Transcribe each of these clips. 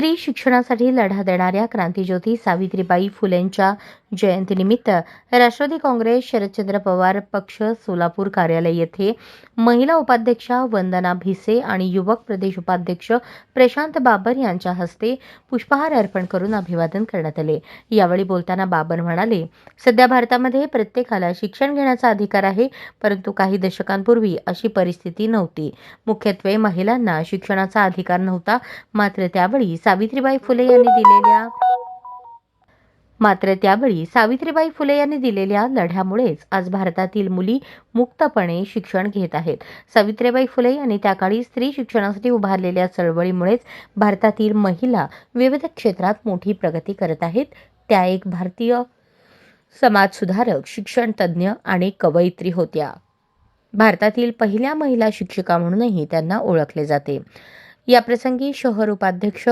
स्त्री शिक्षणासाठी लढा देणाऱ्या क्रांतीज्योती सावित्रीबाई फुलेंच्या जयंतीनिमित्त राष्ट्रवादी काँग्रेस शरदचंद्र पवार पक्ष सोलापूर कार्यालय येथे महिला उपाध्यक्षा वंदना भिसे आणि युवक प्रदेश उपाध्यक्ष प्रशांत बाबर यांच्या हस्ते पुष्पहार अर्पण करून अभिवादन करण्यात आले. यावेळी बोलताना बाबर म्हणाले सध्या भारतामध्ये प्रत्येकाला शिक्षण घेण्याचा अधिकार आहे परंतु काही दशकांपूर्वी अशी परिस्थिती नव्हती. मुख्यत्वे महिलांना शिक्षणाचा अधिकार नव्हता मात्र त्यावेळी सावित्रीबाई फुले यांनी दिलेल्या मात्र त्यावेळी सावित्रीबाई फुले यांनी दिलेल्या लढ्यामुळेच आज भारतातील मुली मुक्तपणे शिक्षण घेत आहेत. सावित्रीबाई फुले यांनी त्या काळी स्त्री शिक्षणासाठी उभारलेल्या चळवळीमुळेच भारतातील महिला विविध क्षेत्रात मोठी प्रगती करत आहेत. त्या एक भारतीय समाजसुधारक शिक्षणतज्ज्ञ आणि कवयित्री होत्या. भारतातील पहिल्या महिला शिक्षिका म्हणूनही त्यांना ओळखले जाते. याप्रसंगी शहर उपाध्यक्ष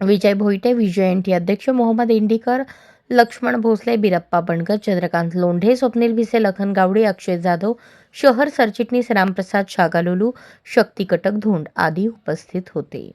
विजय भोईटे विजयंती अध्यक्ष मोहम्मद इंडीकर लक्ष्मण भोसले बिरप्पा बनकर चंद्रकांत लोंढे स्वप्नील भिसे लखन गावडे अक्षय जाधव शहर सरचिटणीस रामप्रसाद शागालोलू शक्ती कटक धोंड आदी उपस्थित होते